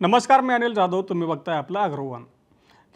नमस्कार मी अनिल जाधव. तुम्ही बघताय आपलं अग्रवान.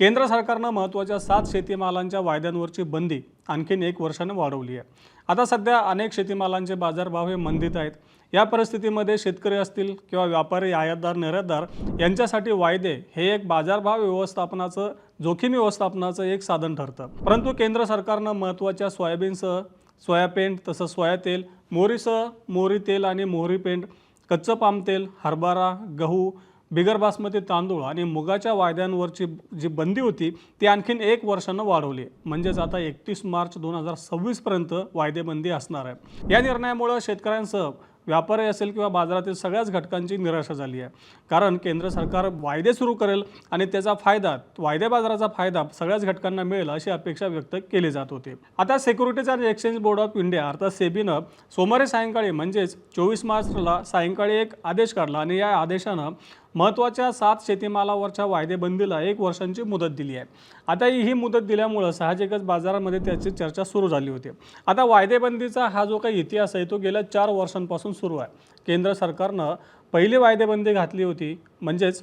केंद्र सरकारनं महत्त्वाच्या सात शेतीमालांच्या वायद्यांवरची बंदी आणखीन एक वर्षानं वाढवली आहे. आता सध्या अनेक शेतीमालांचे बाजारभाव हे मंदीत आहेत. या परिस्थितीमध्ये शेतकरी असतील किंवा व्यापारी आयातदार निर्यातदार यांच्यासाठी वायदे हे एक बाजारभाव व्यवस्थापनाचं जोखीम व्यवस्थापनाचं एक साधन ठरतं. परंतु केंद्र सरकारनं महत्त्वाच्या सोयाबीनसह सोया पेंट तसंच सोया तेल मोहरीसह मोहरी तेल आणि मोहरी पेंट कच्चं पाम तेल हरभरा गहू बिगर बासमती तांदूळ आणि मुगाच्या वायद्यांवरची जी बंदी होती ती आणखीन एक वर्षानं वाढवली. म्हणजेच आता एकतीस मार्च दोन हजार सव्वीसपर्यंत वायदेबंदी असणार आहे. या निर्णयामुळं शेतकऱ्यांसह व्यापारी असेल किंवा बाजारातील सगळ्याच घटकांची निराशा झाली आहे. कारण केंद्र सरकार वायदे सुरू करेल आणि त्याचा फायदा वायदे बाजाराचा फायदा सगळ्याच घटकांना मिळेल अशी अपेक्षा व्यक्त केली जात होती. आता securities and exchange board of India अर्थात सेबीनं सोमवारी सायंकाळी म्हणजेच चोवीस मार्चला सायंकाळी एक आदेश काढला आणि या आदेशानं महत्त्वाच्या सात शेतीमालावरच्या वायदेबंदीला एक वर्षांची मुदत दिली आहे. आता ही मुदत दिल्यामुळं साहजिकच बाजारामध्ये त्याची चर्चा सुरू झाली होती. आता वायदेबंदीचा हा जो काही इतिहास आहे तो गेल्या चार वर्षांपासून सुरू आहे. केंद्र सरकारनं पहिली वायदेबंदी घातली होती म्हणजेच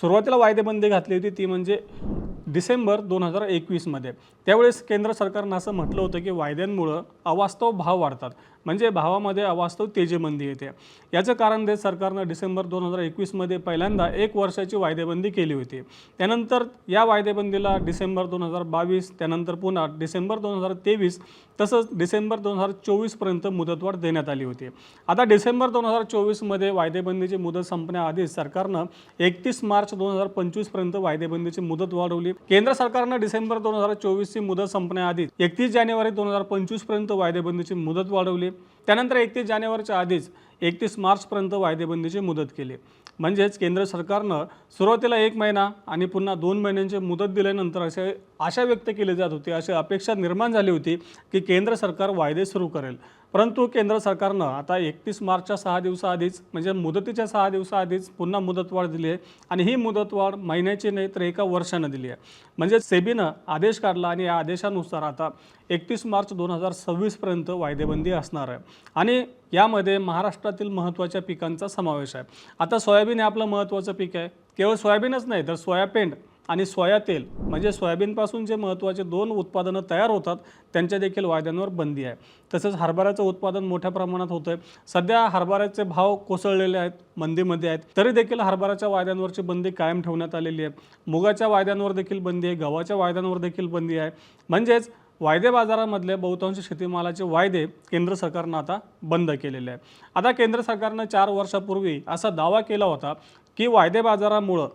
सुरुवातीला वायदेबंदी घातली होती ती म्हणजे डिसेंबर दोन हजार एकवीसमध्ये. त्यावेळेस केंद्र सरकारनं असं म्हटलं होतं की वायद्यांमुळं अवास्तव भाव वाढतात. म्हणजे भावामध्ये अवास्तव तेजेबंदी येते. याचं कारण देत सरकारनं डिसेंबर दोन हजार एकवीसमध्ये पहिल्यांदा एक वर्षाची वायदेबंदी केली होती. त्यानंतर या वायदेबंदीला डिसेंबर दोन हजार बावीस त्यानंतर पुन्हा डिसेंबर दोन हजार तेवीस तसंच डिसेंबर दोन हजार चोवीसपर्यंत मुदतवाढ देण्यात आली होती. आता डिसेंबर दोन हजार चोवीसमध्ये वायदेबंदीची मुदत संपण्याआधीच सरकारनं एकतीस मार्च दोन हजार पंचवीसपर्यंत वायदेबंदीची मुदत वाढवली. केंद्र सरकारनं डिसेंबर दोन हजार चोवीसची मुदत संपण्याआधी एकतीस जानेवारी दोन हजार पंचवीसपर्यंत वायदेबंदीची मुदत वाढवली. त्यानंतर एकतीस जानेवारीच्या आधीच एकतीस मार्चपर्यंत वायदेबंदीची मुदत केली. म्हणजेच केंद्र सरकारनं सुरुवातीला एक महिना आणि पुन्हा दोन महिन्यांची मुदत दिल्यानंतर असे आशा व्यक्त केली जात होती अशी अपेक्षा निर्माण झाली होती की केंद्र सरकार वायदे सुरू करेल. परंतु केंद्र सरकारनं आता एकतीस मार्चच्या सहा दिवसाआधीच म्हणजे मुदतीच्या सहा दिवसाआधीच पुन्हा मुदतवाढ दिली आहे आणि ही मुदतवाढ महिन्याची नाही तर एका वर्षानं दिली आहे. म्हणजे सेबीनं आदेश काढला आणि या आदेशानुसार आता एकतीस मार्च दोन हजार सव्वीसपर्यंत वायदेबंदी असणार आहे. आणि यामध्ये महाराष्ट्रातील महत्त्वाच्या पिकांचा समावेश आहे. आता सोयाबीन हे आपलं महत्त्वाचं पीक आहे. केवळ सोयाबीनच नाही तर सोयाबीन आणि सोया तेल म्हणजे सोयाबीनपासून जे महत्त्वाचे दोन उत्पादनं तयार होतात त्यांच्या देखील वायद्यांवर बंदी आहे. तसंच हरभऱ्याचं उत्पादन मोठ्या प्रमाणात होतं आहे सध्या हरभऱ्याचे भाव कोसळलेले आहेत मंदीमध्ये आहेत. तरी देखील हरभऱ्याच्या वायद्यांवरची बंदी कायम ठेवण्यात आलेली आहे. मुगाच्या वायद्यांवर देखील बंदी आहे गव्हाच्या वायद्यांवर देखील बंदी आहे. म्हणजेच वायदे बाजारामधले बहुतांश शेतीमालाचे वायदे केंद्र सरकारनं आता बंद केलेले आहे आता केंद्र सरकारनं चार वर्षापूर्वी असा दावा केला होता की वायदे बाजारामुळं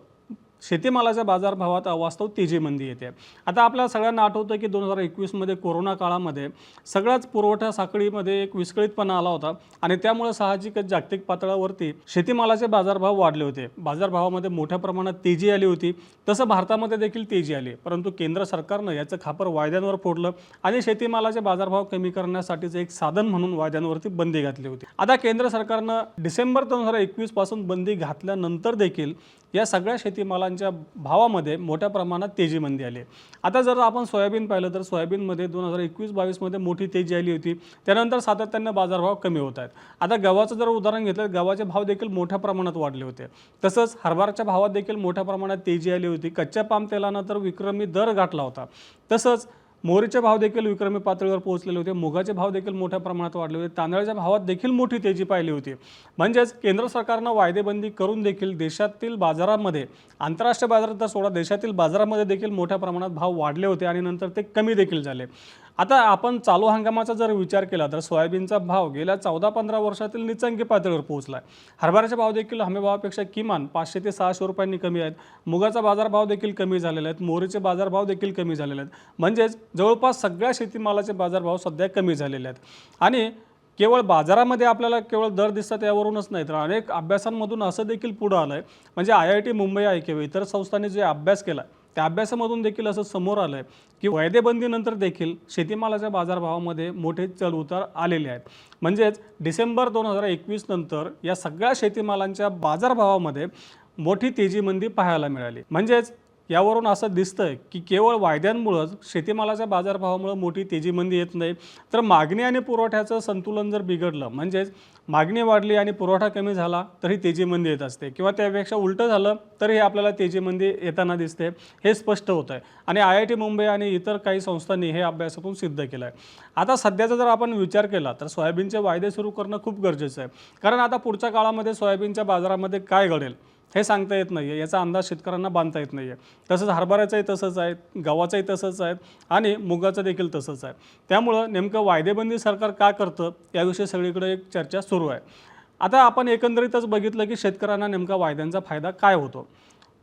शेतीमालाच्या बाजारभावात अवास्तव तेजीमंदी येते. आता आपल्या सगळ्यांना आठवतं की दोन हजार एकवीसमध्ये कोरोना काळामध्ये सगळ्याच पुरवठा साखळीमध्ये एक विस्कळीतपणा आला होता आणि त्यामुळे साहजिकच जागतिक पातळावरती शेतीमालाचे बाजारभाव वाढले होते. बाजारभावामध्ये मोठ्या प्रमाणात तेजी आली होती. तसं भारतामध्ये देखील तेजी आली. परंतु केंद्र सरकारनं याचं खापर वायद्यांवर फोडलं आणि शेतीमालाचे बाजारभाव कमी करण्यासाठीचं एक साधन म्हणून वायद्यांवरती बंदी घातली होती. आता केंद्र सरकारनं डिसेंबर दोन हजार एकवीसपासून बंदी घातल्यानंतर देखील या सगळ्या शेतीमाला पिकांच्या भावामध्ये मोठ्या प्रमाणात तेजीमंदी आली आता जर आपण सोयाबीन पाहिलं तर सोयाबीनमध्ये दोन हजार एकवीस बावीसमध्ये मोठी तेजी आली होती. त्यानंतर सातत्यानं बाजारभाव कमी होत आहेत. आता गव्हाचं जर उदाहरण घेतलं तर गव्हाचे भाव देखील मोठ्या प्रमाणात वाढले होते. तसंच हरभराच्या भावात देखील मोठ्या प्रमाणात तेजी आली होती. कच्च्या पाम तेलानं तर विक्रमी दर गाठला होता. तसंच मोहरीचे भाव देखील विक्रमी पातळीवर पोहोचलेले होते. मुगाचे भाव देखील मोठ्या प्रमाणात वाढले होते. तांदळाच्या भावात देखील मोठी तेजी पाहिली होती. म्हणजेच केंद्र सरकारनं वायदेबंदी करून देखील देशातील बाजारामध्ये आंतरराष्ट्रीय बाजारात तर सोडा देशातील बाजारामध्ये देखील मोठ्या प्रमाणात भाव वाढले होते आणि नंतर ते कमी देखील झाले. आता आपण चालू हंगामाचा जर विचार केला तर सोयाबीनचा भाव गेल्या चौदा पंधरा वर्षातील निचंकी पातळीवर पोहोचला आहे हरभऱ्याचे भाव देखील हमीभावापेक्षा किमान पाचशे ते सहाशे रुपयांनी कमी आहेत. मुगाचा बाजारभाव देखील कमी झालेले आहेत मोहरीचे बाजारभाव देखील कमी झालेले आहेत. म्हणजेच जवळपास सगळ्या शेतीमालाचे बाजारभाव सध्या कमी झालेले आहेत. आणि केवळ बाजारामध्ये आपल्याला केवळ दर दिसतात यावरूनच नाही तर अनेक अभ्यासांमधून असं देखील पुढं आलं आहे म्हणजे आय आय टी मुंबई आहे किंवा इतर संस्थांनी जे अभ्यास केला त्या अभ्यासामधून देखील असं समोर आलं आहे की वायदेबंदीनंतर देखील शेतीमालाच्या बाजारभावामध्ये मोठे चढउतार आलेले आहेत. म्हणजेच डिसेंबर दोन हजार एकवीस नंतर या सगळ्या शेतीमालांच्या बाजारभावामध्ये मोठी तेजीमंदी पाहायला मिळाली. म्हणजेच यावरून असं दिसतं की केवळ वायद्यांमुळंच शेतीमालाच्या बाजारभावामुळं मोठी तेजीमंदी येत नाही. तर मागणी आणि पुरवठ्याचं संतुलन जर बिघडलं म्हणजेच मागणी वाढली आणि पुरवठा कमी झाला तरी तेजीमंदी येत असते. किंवा त्यापेक्षा उलटं झालं तरी आपल्याला तेजीमंदी येताना दिसते हे स्पष्ट होतं आहे आणि आय आय टी मुंबई आणि इतर काही संस्थांनी हे अभ्यासातून सिद्ध केलं आहे आता सध्याचा जर आपण विचार केला तर सोयाबीनचे वायदे सुरू करणं खूप गरजेचं आहे. कारण आता पुढच्या काळामध्ये सोयाबीनच्या बाजारामध्ये काय घडेल? हे सांगता येत नाही आहे याचा अंदाज शेतकऱ्यांना बांधता येत नाही आहे तसंच हरभऱ्याचंही तसंच आहे गव्हाचंही तसंच आहे आणि मुगाचं देखील तसंच आहे. त्यामुळं नेमकं वायदेबंदी सरकार का करतं याविषयी सगळीकडे एक चर्चा सुरू आहे. आता आपण एकंदरीतच बघितलं की शेतकऱ्यांना नेमका वायद्यांचा फायदा काय होतो?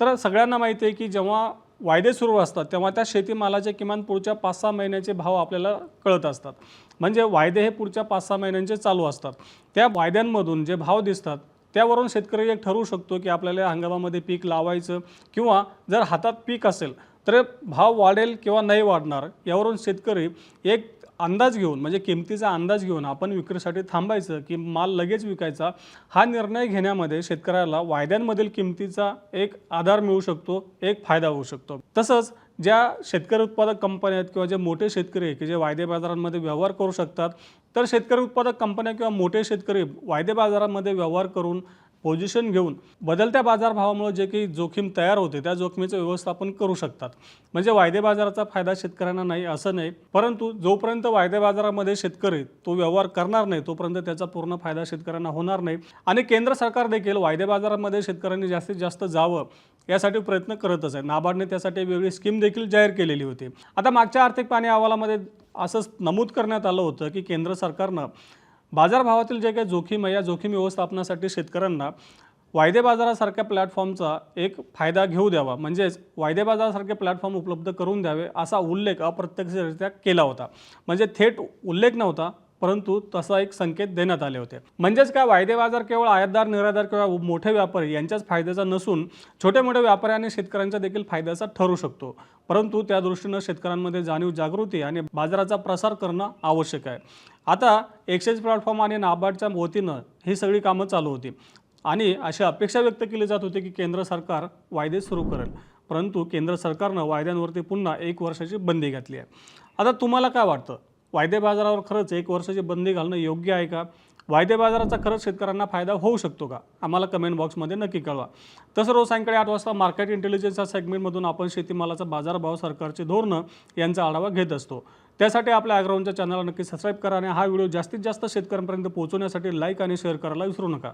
तर सगळ्यांना माहिती आहे की जेव्हा वायदे सुरू असतात तेव्हा त्या शेतीमालाचे किमान पुढच्या पाच सहा महिन्याचे भाव आपल्याला कळत असतात. म्हणजे वायदे हे पुढच्या पाच सहा महिन्यांचे चालू असतात. त्या वायद्यांमधून जे भाव दिसतात त्यावरून शेतकरी एक ठरवू शकतो की आपल्याला या हंगामामध्ये पीक लावायचं किंवा जर हातात पीक असेल तर भाव वाढेल किंवा नाही वाढणार यावरून शेतकरी एक अंदाज घेऊन म्हणजे किमतीचा अंदाज घेऊन आपण विक्रीसाठी थांबायचं की माल लगेच विकायचा हा निर्णय घेण्यामध्ये शेतकऱ्याला वायद्यांमधील किमतीचा एक आधार मिळू शकतो एक फायदा होऊ शकतो. तसंच ज्या शेतकरी उत्पादक कंपन्या आहेत किंवा जे मोठे शेतकरी आहे की जे वायदे बाजारांमध्ये व्यवहार करू शकतात तर शेतकरी उत्पादक कंपन्या किंवा मोठे शेतकरी वायदे बाजारामध्ये व्यवहार करून पोझिशन घेऊन बदलत्या बाजारभावामुळे जे काही जोखीम तयार होते त्या जोखमीचं व्यवस्थापन करू शकतात. म्हणजे वायदे बाजाराचा फायदा शेतकऱ्यांना नाही असं नाही. परंतु जोपर्यंत वायदे बाजारामध्ये शेतकरी तो व्यवहार करणार नाही तोपर्यंत त्याचा पूर्ण फायदा शेतकऱ्यांना होणार नाही. आणि केंद्र सरकार देखील वायदे बाजारामध्ये शेतकऱ्यांनी जास्तीत जास्त जावं यासाठी प्रयत्न करतच आहे. नाबार्डने त्यासाठी वेगळी स्कीम देखील जाहीर केलेली होती. आता मागच्या आर्थिक पाणी अहवालामध्ये असंच नमूद करण्यात आलं होतं की केंद्र सरकारनं बाजारभावातील जे काही जोखीम आहे या जोखीम व्यवस्थापनासाठी शेतकऱ्यांना वायदे बाजारासारख्या प्लॅटफॉर्मचा एक फायदा घेऊ द्यावा. म्हणजेच वायदे बाजारासारखे प्लॅटफॉर्म उपलब्ध करून द्यावे असा उल्लेख अप्रत्यक्षरित्या केला होता. म्हणजे थेट उल्लेख नव्हता परंतु तसा एक संकेत देण्यात आले होते. म्हणजेच काय? वायदे बाजार केवळ आयातदार निर्यातदार किंवा मोठे व्यापारी यांच्याच फायद्याचा नसून छोटे मोठे व्यापारी आणि शेतकऱ्यांच्या देखील फायद्याचा ठरू शकतो. परंतु त्या दृष्टीनं शेतकऱ्यांमध्ये जाणीव जागृती आणि बाजाराचा प्रसार करणं आवश्यक आहे. आता एक्सचेंज प्लॅटफॉर्म आणि नाबार्डच्या वतीनं ही सगळी कामं चालू होती. आणि अशी अपेक्षा व्यक्त केली जात होती की केंद्र सरकार वायदे सुरू करेल. परंतु केंद्र सरकारनं वायद्यांवरती पुन्हा एक वर्षाची बंदी घातली आहे. आता तुम्हाला काय वाटतं? वायदे बाजारावर खरंच एक वर्षाची बंदी घालणं योग्य आहे का? वायदे बाजाराचा खरंच शेतकऱ्यांना फायदा होऊ शकतो का? आम्हाला कमेंट बॉक्समध्ये नक्की कळवा. तसं रोज सायंकाळी आठ वाजता मार्केट इंटेलिजन्स या सेगमेंटमधून आपण शेतीमालाचा बाजारभाव सरकारचे धोरणं यांचा आढावा घेत असतो. त्यासाठी आपल्या ॲग्राऊंडच्या चॅनलला नक्की सबस्क्राईब करा आणि हा व्हिडिओ जास्तीत जास्त शेतकऱ्यांपर्यंत पोहोचवण्यासाठी लाईक आणि शेअर करायला विसरू नका.